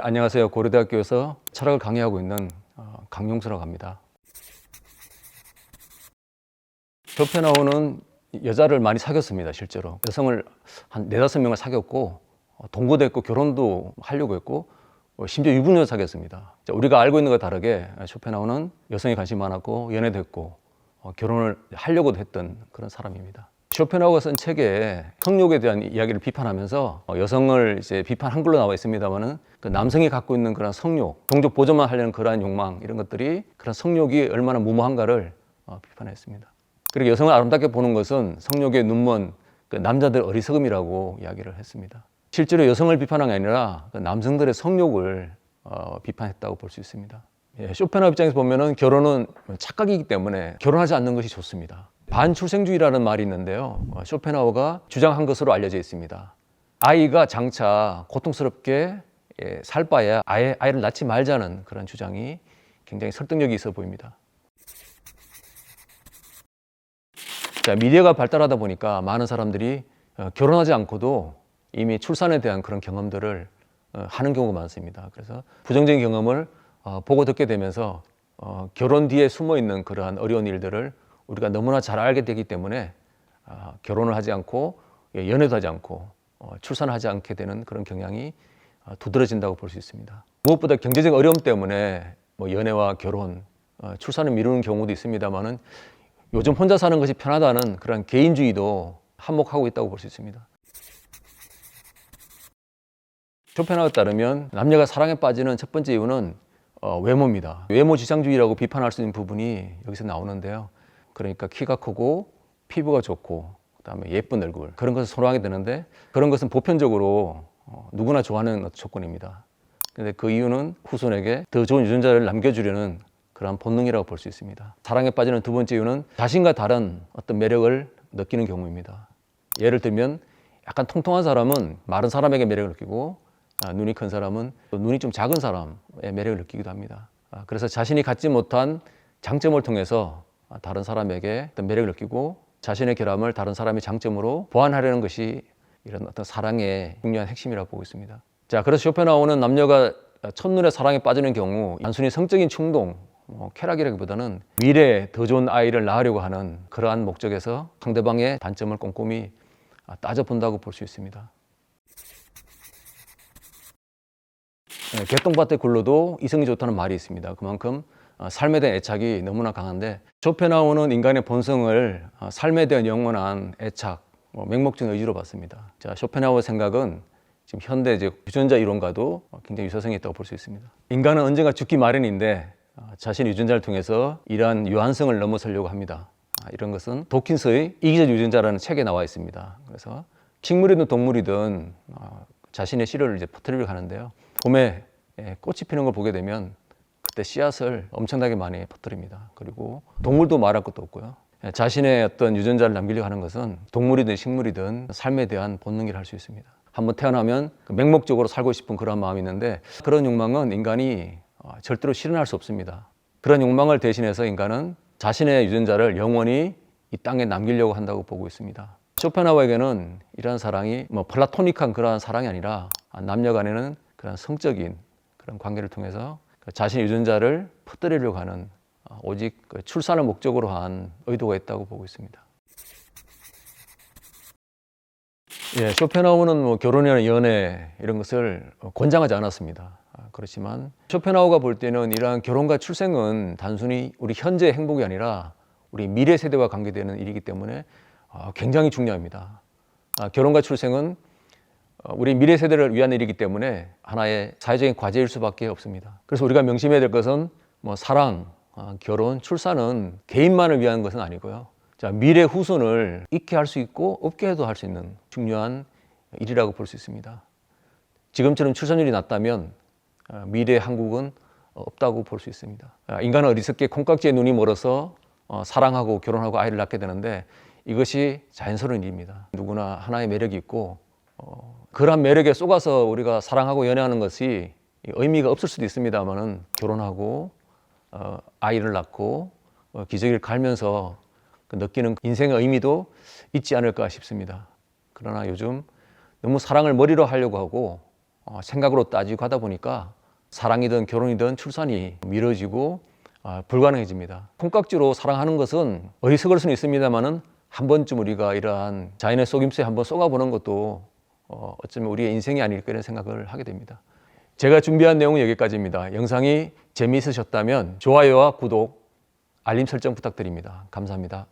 안녕하세요. 고려대학교에서 철학을 강의하고 있는 어, 강용수라고 합니다. 쇼펜하우는 여자를 많이 사귀었습니다, 실제로. 여성을 한 네다섯 명을 사귀었고, 어, 동거도 했고, 결혼도 하려고 했고, 어, 심지어 유부녀도 사귀었습니다. 자, 우리가 알고 있는 것과 다르게 쇼펜하우는 여성에 관심이 많았고, 연애도 했고, 어, 결혼을 하려고도 했던 그런 사람입니다. 쇼펜하우가 쓴 책에 성욕에 대한 이야기를 비판하면서 어, 여성을 이제 비판 한글로 나와 있습니다만은 그 남성이 갖고 있는 그런 성욕, 종족 보존만 하려는 그러한 욕망 이런 것들이 그런 성욕이 얼마나 무모한가를 어, 비판했습니다. 그리고 여성을 아름답게 보는 것은 성욕의 눈먼 그 남자들 어리석음이라고 이야기를 했습니다. 실제로 여성을 비판한 게 아니라 그 남성들의 성욕을 어, 비판했다고 볼 수 있습니다. 예, 쇼펜하우 입장에서 보면은 결혼은 착각이기 때문에 결혼하지 않는 것이 좋습니다. 반출생주의라는 말이 있는데요. 어, 쇼펜하우가 주장한 것으로 알려져 있습니다. 아이가 장차 고통스럽게 예, 살 바에 아예 아이를 낳지 말자는 그런 주장이 굉장히 설득력이 있어 보입니다. 자, 미디어가 발달하다 보니까 많은 사람들이 어, 결혼하지 않고도 이미 출산에 대한 그런 경험들을 어, 하는 경우가 많습니다. 그래서 부정적인 경험을 어, 보고 듣게 되면서 어, 결혼 뒤에 숨어 있는 그러한 어려운 일들을 우리가 너무나 잘 알게 되기 때문에 아, 결혼을 하지 않고 예, 연애도 하지 않고 어, 출산하지 않게 되는 그런 경향이 어, 두드러진다고 볼 수 있습니다. 무엇보다 경제적 어려움 때문에 뭐 연애와 결혼, 어, 출산을 미루는 경우도 있습니다만은 요즘 혼자 사는 것이 편하다는 그런 개인주의도 한몫하고 있다고 볼 수 있습니다. 쇼펜하우에 따르면 남녀가 사랑에 빠지는 첫 번째 이유는 어, 외모입니다. 외모 지상주의라고 비판할 수 있는 부분이 여기서 나오는데요. 그러니까 키가 크고 피부가 좋고 그다음에 예쁜 얼굴 그런 것을 선호하게 되는데 그런 것은 보편적으로 어, 누구나 좋아하는 조건입니다. 근데 그 이유는 후손에게 더 좋은 유전자를 남겨주려는 그러한 본능이라고 볼 수 있습니다. 사랑에 빠지는 두 번째 이유는 자신과 다른 어떤 매력을 느끼는 경우입니다. 예를 들면 약간 통통한 사람은 마른 사람에게 매력을 느끼고 아, 눈이 큰 사람은 또 눈이 좀 작은 사람의 매력을 느끼기도 합니다. 아, 그래서 자신이 갖지 못한 장점을 통해서 아, 다른 사람에게 어떤 매력을 느끼고 자신의 결함을 다른 사람의 장점으로 보완하려는 것이 이런 어떤 사랑의 중요한 핵심이라고 보고 있습니다. 자, 그래서 쇼펜하우는 남녀가 첫눈에 사랑에 빠지는 경우 단순히 성적인 충동, 뭐 쾌락이라기보다는 미래에 더 좋은 아이를 낳으려고 하는 그러한 목적에서 상대방의 단점을 꼼꼼히 따져본다고 볼 수 있습니다. 네, 개똥밭에 굴러도 이성이 좋다는 말이 있습니다. 그만큼 어, 삶에 대한 애착이 너무나 강한데 쇼펜하우는 인간의 본성을 어, 삶에 대한 영원한 애착, 뭐 맹목적인 의지로 봤습니다. 자, 쇼펜하우의 생각은 지금 현대 이제 유전자 이론과도 어, 굉장히 유사성이 있다고 볼 수 있습니다. 인간은 언젠가 죽기 마련인데 어, 자신의 유전자를 통해서 이러한 유한성을 넘어서려고 합니다. 아, 이런 것은 도킨스의 이기적 유전자라는 책에 나와 있습니다. 그래서 식물이든 동물이든 어, 자신의 씨를 이제 퍼뜨리려고 하는데요. 봄에 예, 꽃이 피는 걸 보게 되면 그 때 씨앗을 엄청나게 많이 퍼뜨립니다. 그리고 동물도 말할 것도 없고요. 예, 자신의 어떤 유전자를 남기려고 하는 것은 동물이든 식물이든 삶에 대한 본능이라 할 수 있습니다. 한번 태어나면 그 맹목적으로 살고 싶은 그런 마음이 있는데 그런 욕망은 인간이 어, 절대로 실현할 수 없습니다. 그런 욕망을 대신해서 인간은 자신의 유전자를 영원히 이 땅에 남기려고 한다고 보고 있습니다. 쇼펜하우에게는 이러한 사랑이 뭐 플라토닉한 그러한 사랑이 아니라 남녀 간에는 그런 성적인 그런 관계를 통해서 그 자신의 유전자를 퍼뜨리려고 하는 어, 오직 그 출산을 목적으로 한 의도가 있다고 보고 있습니다. 예, 쇼펜하우는 뭐 결혼이나 연애 이런 것을 권장하지 않았습니다. 아, 그렇지만 쇼펜하우가 볼 때는 이러한 결혼과 출생은 단순히 우리 현재 행복이 아니라 우리 미래 세대와 관계되는 일이기 때문에 어, 굉장히 중요합니다. 아, 결혼과 출생은 어, 우리 미래 세대를 위한 일이기 때문에 하나의 사회적인 과제일 수밖에 없습니다. 그래서 우리가 명심해야 될 것은 뭐 사랑, 어, 결혼, 출산은 개인만을 위한 것은 아니고요. 자, 미래 후손을 있게 할 수 있고 없게 해도 할 수 있는 중요한 일이라고 볼 수 있습니다. 지금처럼 출산율이 낮다면 어, 미래 한국은 없다고 볼 수 있습니다. 아, 인간은 어리석게 콩깍지에 눈이 멀어서 어, 사랑하고 결혼하고 아이를 낳게 되는데 이것이 자연스러운 일입니다. 누구나 하나의 매력이 있고 어, 그러한 매력에 속아서 우리가 사랑하고 연애하는 것이 의미가 없을 수도 있습니다만은 결혼하고 어, 아이를 낳고 어, 기저귀를 갈면서 그 느끼는 인생의 의미도 있지 않을까 싶습니다. 그러나 요즘 너무 사랑을 머리로 하려고 하고 어, 생각으로 따지고 하다 보니까 사랑이든 결혼이든 출산이 미뤄지고 아, 불가능해집니다. 콩깍지로 사랑하는 것은 어리석을 수는 있습니다만은 한 번쯤 우리가 이러한 자연의 속임수에 한번 쏘가보는 것도 어, 어쩌면 우리의 인생이 아닐까 이런 생각을 하게 됩니다. 제가 준비한 내용은 여기까지입니다. 영상이 재미있으셨다면 좋아요와 구독, 알림 설정 부탁드립니다. 감사합니다.